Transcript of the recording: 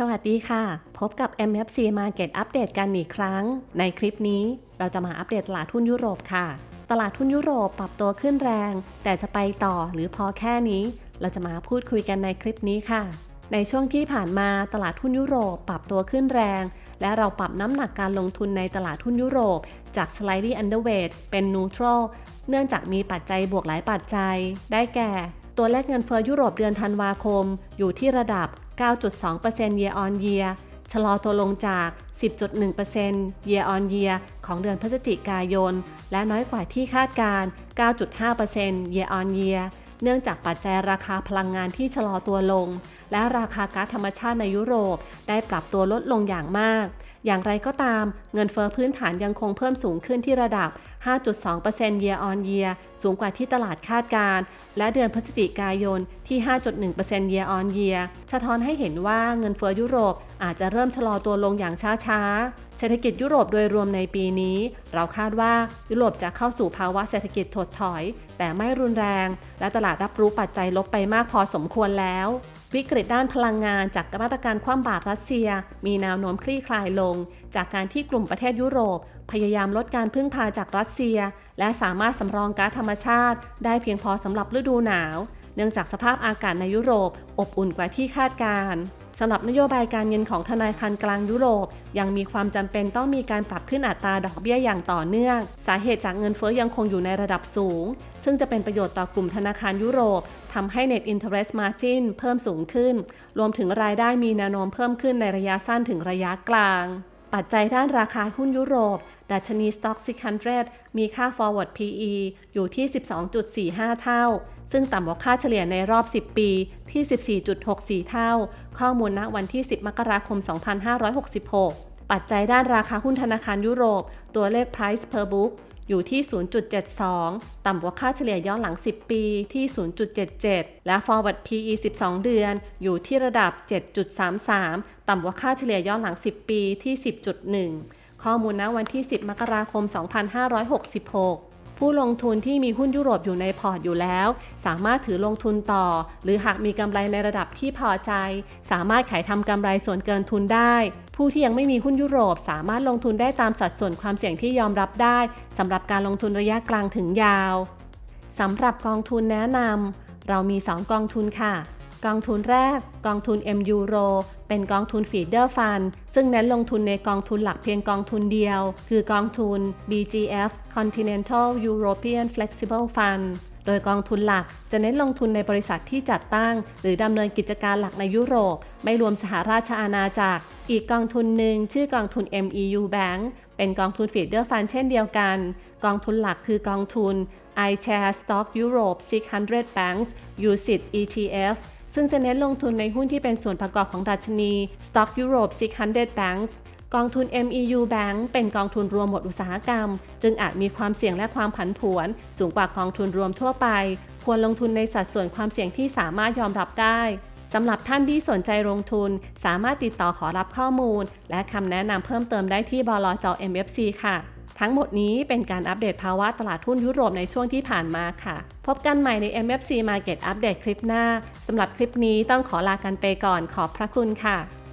สวัสดีค่ะ พบกับ MFC Market Update กันอีกครั้ง ในคลิปนี้เราจะมาอัปเดตตลาดหุ้นยุโรปค่ะ ตลาดหุ้นยุโรปปรับตัวขึ้นแรง แต่จะไปต่อหรือพอแค่นี้ เราจะมาพูดคุยกันในคลิปนี้ค่ะ ในช่วงที่ผ่านมาตลาดหุ้นยุโรปปรับตัวขึ้นแรง และเราปรับน้ำหนักการลงทุนในตลาดหุ้นยุโรป จาก slightly underweight เป็น neutral เนื่องจากมีปัจจัยบวกหลายปัจจัย ได้แก่ ตัวเลขเงินเฟ้อยุโรปเดือนธันวาคม อยู่ที่ระดับ 9.2% year on year ชะลอตัวลงจาก 10.1% year on year ของเดือนพฤศจิกายน และน้อยกว่าที่คาดการ 9.5% year on year เนื่องจากปัจจัยราคาพลังงานที่ชะลอตัวลง และราคาก๊าซธรรมชาติในยุโรปได้ปรับตัวลดลงอย่างมาก อย่างไรก็ตาม เงินเฟอ้อพื้นฐานยังคงเพิ่มสูงขึ้นที่ระดับ 5.2% year on year สูงกว่าที่ตลาดคาดการ และเดือนพฤศจิกายนที่ 5.1% year on year สะท้อนให้เห็นว่าเงินเฟอ้อยุโรปอาจจะเริ่มชะลอตัวลงอย่างช้าๆ เศรษฐกิจยุโรปโดยรวมในปีนี้ เราคาดว่ายุโรปจะเข้าสู่ภาวะเศรษฐกิจถดถอย แต่ไม่รุนแรง และตลาดรับรู้ปัจจัยลบไปมากพอสมควรแล้ว วิกฤตด้านพลังงานจากมาตรการคว่ำบาตรรัสเซีย มีแนวโน้มคลี่คลายลง จากการที่กลุ่มประเทศยุโรป พยายามลดการพึ่งพาจากรัสเซีย และสามารถสำรองก๊าซธรรมชาติ ได้เพียงพอสำหรับฤดูหนาว เนื่องจากสภาพอากาศในยุโรป อบอุ่นกว่าที่คาดการ สำหรับนโยบายการเงินของธนาคารกลางยุโรป ยังมีความจำเป็นต้องมีการปรับขึ้นอัตราดอกเบี้ยอย่างต่อเนื่อง สาเหตุจากเงินเฟ้อยังคงอยู่ในระดับสูง ซึ่งจะเป็นประโยชน์ต่อกลุ่มธนาคารยุโรปทำให้ Net Interest Margin เพิ่มสูงขึ้น รวมถึงรายได้มีแนวโน้มเพิ่มขึ้นในระยะสั้นถึงระยะกลาง ปัจจัยด้านราคาหุ้นยุโรป ดัชนี Stock 600 มีค่า forward PE อยู่ที่ 12.45 เท่า ซึ่งต่ำกว่าค่าเฉลี่ยในรอบ 10 ปีที่ 14.64 เท่า ข้อมูลณวันที่ 10 มกราคม 2566 ปัจจัยด้านราคาหุ้นธนาคารยุโรป ตัวเลข price per book อยู่ที่ 0.72 ต่ำกว่าค่าเฉลี่ยย้อนหลัง 10 ปีที่ 0.77 และ forward PE 12 เดือน อยู่ที่ระดับ 7.33 ต่ำกว่าค่าเฉลี่ยย้อนหลัง 10 ปีที่ 10.1 ข้อมูลณวันที่ 10 มกราคม 2566 ผู้ลงทุนที่มีหุ้นยุโรปอยู่ในพอร์ตอยู่แล้ว สามารถถือลงทุนต่อ หรือหากมีกำไรในระดับที่พอใจ สามารถขายทำกำไรส่วนเกินทุนได้ ผู้ที่ยังไม่มีหุ้นยุโรป สามารถลงทุนได้ตามสัดส่วนความเสี่ยงที่ยอมรับได้สำหรับการลงทุนระยะกลางถึงยาวสำหรับกองทุนแนะนำเรามี 2 กองทุนค่ะ กองทุนแรก กองทุน M Euro เป็นกองทุนฟีเดอร์ฟันซึ่งเน้นลงทุนในกองทุนหลักเพียงกองทุนเดียว คือกองทุน BGF Continental European Flexible Fund โดยกองทุนหลักจะเน้นลงทุนในบริษัทที่จัดตั้ง หรือดำเนินกิจการหลักในยุโรป ไม่รวมสหราชอาณาจักร อีกกองทุนหนึ่งชื่อกองทุน MEU Bank เป็นกองทุนฟีดเดอร์ฟันเช่นเดียวกัน กองทุนหลักคือกองทุน iShare Stock Europe 600 Banks UCITS ETF ซึ่งจะเน้นลงทุนในหุ้นที่เป็นส่วนประกอบของดัชนี Stock Europe 600 Banks กองทุน MEU Bank เป็นกองทุนรวมหมดอุตสาหกรรม จึงอาจมีความเสี่ยงและความผันผวน สูงกว่ากองทุนรวมทั่วไป ควรลงทุนในสัดส่วนความเสี่ยงที่สามารถยอมรับได้สำหรับท่านที่สนใจลงทุน สามารถติดต่อขอรับข้อมูล และคำแนะนำเพิ่มเติมได้ที่บลจ MFC ค่ะ ทั้งหมดนี้เป็นการอัปเดตภาวะตลาดหุ้นยุโรปในช่วงที่ผ่านมาค่ะ พบกันใหม่ใน MFC Market Update คลิปหน้าสำหรับคลิปนี้ต้องขอลากันไปก่อนขอบพระคุณค่ะ